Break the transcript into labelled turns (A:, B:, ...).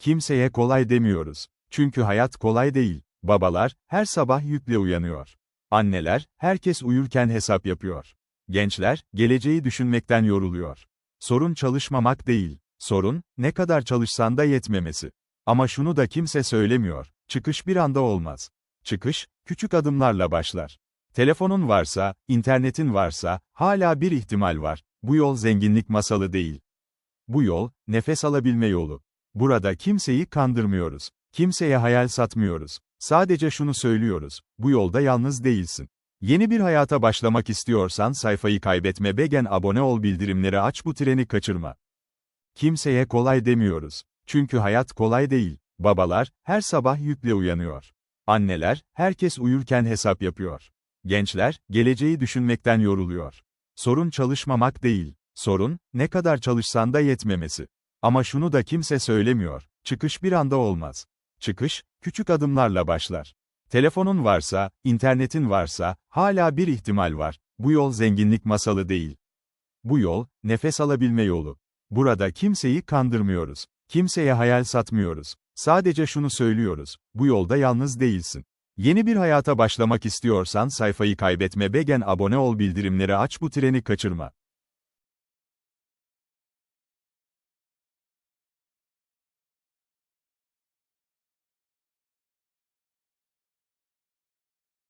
A: Kimseye kolay demiyoruz. Çünkü hayat kolay değil. Babalar, her sabah yükle uyanıyor. Anneler, herkes uyurken hesap yapıyor. Gençler, geleceği düşünmekten yoruluyor. Sorun çalışmamak değil. Sorun, ne kadar çalışsan da yetmemesi. Ama şunu da kimse söylemiyor. Çıkış bir anda olmaz. Çıkış, küçük adımlarla başlar. Telefonun varsa, internetin varsa, hala bir ihtimal var. Bu yol zenginlik masalı değil. Bu yol, nefes alabilme yolu. Burada kimseyi kandırmıyoruz. Kimseye hayal satmıyoruz. Sadece şunu söylüyoruz. Bu yolda yalnız değilsin. Yeni bir hayata başlamak istiyorsan sayfayı kaybetme begen abone ol bildirimleri aç bu treni kaçırma. Kimseye kolay demiyoruz. Çünkü hayat kolay değil. Babalar, her sabah yükle uyanıyor. Anneler, herkes uyurken hesap yapıyor. Gençler, geleceği düşünmekten yoruluyor. Sorun çalışmamak değil. Sorun, ne kadar çalışsan da yetmemesi. Ama şunu da kimse söylemiyor. Çıkış bir anda olmaz. Çıkış, küçük adımlarla başlar. Telefonun varsa, internetin varsa, hala bir ihtimal var. Bu yol zenginlik masalı değil. Bu yol, nefes alabilme yolu. Burada kimseyi kandırmıyoruz. Kimseye hayal satmıyoruz. Sadece şunu söylüyoruz. Bu yolda yalnız değilsin. Yeni bir hayata başlamak istiyorsan sayfayı kaybetme begen abone ol bildirimleri aç bu treni kaçırma.